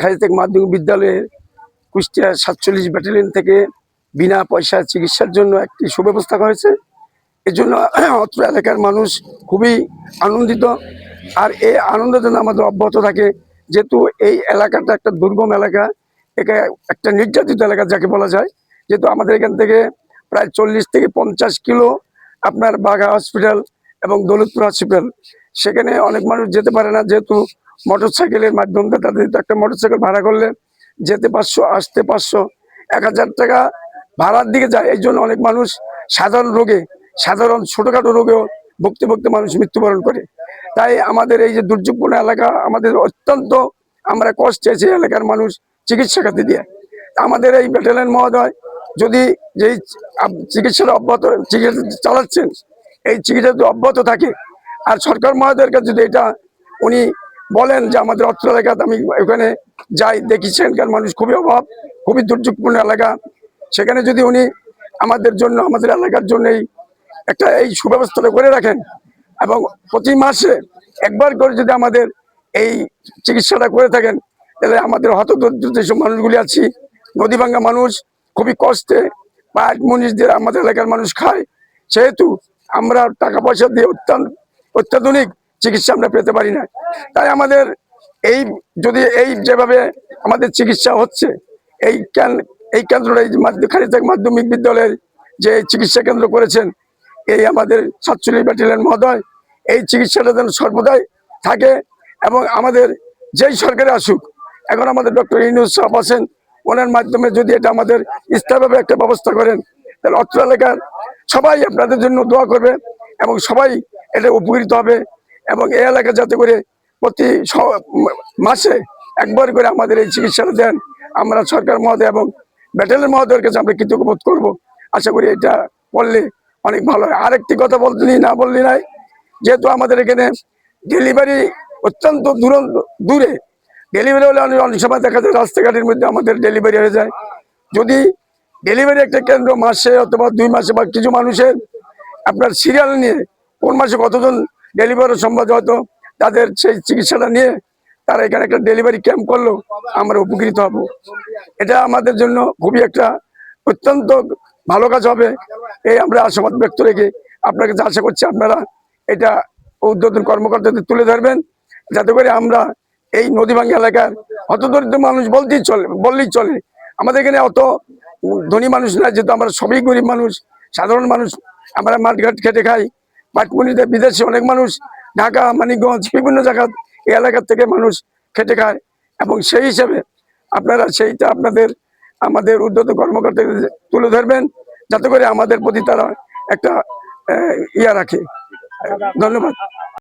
খাইতেক মাধ্যমিক বিদ্যালয়ে কুষ্টিয়া সাতচল্লিশ ব্যাটালিয়ন থেকে বিনা পয়সা চিকিৎসার জন্য একটি সুব্যবস্থা হয়েছে। এর জন্য অত্র এলাকার মানুষ খুবই আনন্দিত। আর এই আনন্দ যেন আমাদের অব্যাহত থাকে, যেহেতু এই এলাকাটা একটা দুর্গম এলাকা, একে একটা নির্যাতিত এলাকা যাকে বলা যায়। যেহেতু আমাদের এখান থেকে প্রায় চল্লিশ থেকে পঞ্চাশ কিলো আপনার বাঘা হসপিটাল এবং দৌলতপুর হসপিটাল, সেখানে অনেক মানুষ যেতে পারে না, যেহেতু মোটর সাইকেলের মাধ্যমে তাদের একটা মোটর সাইকেল ভাড়া করলে যেতে পাঁচশো, আসতে পাঁচশো, এক হাজার টাকা ভাড়ার দিকে যায়। এই জন্য অনেক মানুষ সাধারণ রোগে, সাধারণ ছোটোখাটো রোগেও ভুগতে ভুগতে মানুষ মৃত্যুবরণ করে। তাই আমাদের এই যে দুর্যোগপূর্ণ এলাকা, আমাদের অত্যন্ত আমরা কষ্টে এই এলাকার মানুষ চিকিৎসা খাতে দিয়ে। আমাদের এই ব্যাটালিয়ন মহোদয় যদি যেই চিকিৎসাটা অব্যাহত, চিকিৎসা চালাচ্ছেন, এই চিকিৎসা যদি অব্যাহত থাকে, আর সরকার মহোদয়ের কাছে যদি এটা উনি বলেন যে আমাদের অত্র এলাকাতে আমি ওখানে যাই, দেখি সেখানকার মানুষ খুবই অভাব, খুবই দুর্যোগপূর্ণ এলাকা। সেখানে যদি উনি আমাদের জন্য, আমাদের এলাকার জন্য এই একটা এই সুব্যবস্থাটা করে রাখেন এবং প্রতি মাসে একবার করে যদি আমাদের এই চিকিৎসাটা করে থাকেন, তাহলে আমাদের হতদরিদ্র যেসব মানুষগুলি আছি, নদী ভাঙ্গা মানুষ, খুবই কষ্টে পাট মনীষদের আমাদের এলাকার মানুষ খায়, সেহেতু আমরা টাকা পয়সা দিয়ে অত্যন্ত অত্যাধুনিক চিকিৎসা আমরা পেতে পারি না। তাই আমাদের এই যদি এই যেভাবে আমাদের চিকিৎসা হচ্ছে, এই এই কেন্দ্রটা এই খারিতাক মাধ্যমিক বিদ্যালয়ের যে চিকিৎসা কেন্দ্র করেছেন, এই আমাদের সাতচল্লিশ ব্যাটালিয়ন মহোদয়, এই চিকিৎসাটা যেন সর্বদাই থাকে এবং আমাদের যেই সরকারে আসুক, এখন আমাদের ডক্টর ইনুস সাহেব আছেন, ওনার মাধ্যমে যদি এটা আমাদের স্থায়ীভাবে একটা ব্যবস্থা করেন, তাহলে অত্র এলাকার সবাই আপনাদের জন্য দোয়া করবে এবং সবাই এটা উপকৃত হবে। এবং এই এলাকা যাতে করে প্রতি মাসে একবার করে আমাদের এই চিকিৎসাটা দেন। আমরা সরকার মহোদয় এবং ব্যাটালিয়ন মহোদয়ের কাছে আমরা কৃতজ্ঞ বোধ করব। আশা করি এটা বললে অনেক ভালো হয়। আরেকটি কথা বললি না বললি নাই, যেহেতু আমাদের এখানে ডেলিভারি অত্যন্ত দূর দূরে। ডেলিভারি হলে অনেক অনেক সময় দেখা যায় রাস্তাঘাটের মধ্যে আমাদের ডেলিভারি হয়ে যায়। যদি ডেলিভারি একটা কেন্দ্র মাসে অথবা দুই মাসে বা কিছু মানুষের আপনার সিরিয়াল নিয়ে কোন মাসে কতজন ডেলিভারি সম্ভব হয়তো। তাদের সেই চিকিৎসাটা নিয়ে তারা এখানে একটা ডেলিভারি ক্যাম্প করল, আমরা উপকৃত হব। এটা আমাদের জন্য খুবই একটা অত্যন্ত ভালো কাজ হবে। এই আমরা আশাবাদ ব্যক্ত রেখে আপনার কাছে আশা করছি আপনারা এটা উদ্বোধন কর্মকর্তাদের তুলে ধরবেন। যাতে করে আমরা এই নদীভাঙ্গা এলাকার অত দরিদ্র মানুষ বলতেই চলে, বললেই চলে। আমাদের এখানে অত ধনী মানুষ না যেহেতু আমরা সবই গরিব মানুষ, সাধারণ মানুষ। আমরা মাঠঘাট খেটে খাই পাটকুনিতে বিদেশে অনেক মানুষ, ঢাকা, মানিকগঞ্জ, বিভিন্ন জায়গা, এই এলাকার থেকে মানুষ খেটে খায়। এবং সেই হিসাবে আপনারা সেইটা আপনাদের, আমাদের উদ্যত কর্মকর্তাদের তুলে ধরবেন, যাতে করে আমাদের প্রতি তারা একটা ইয়া রাখে। ধন্যবাদ।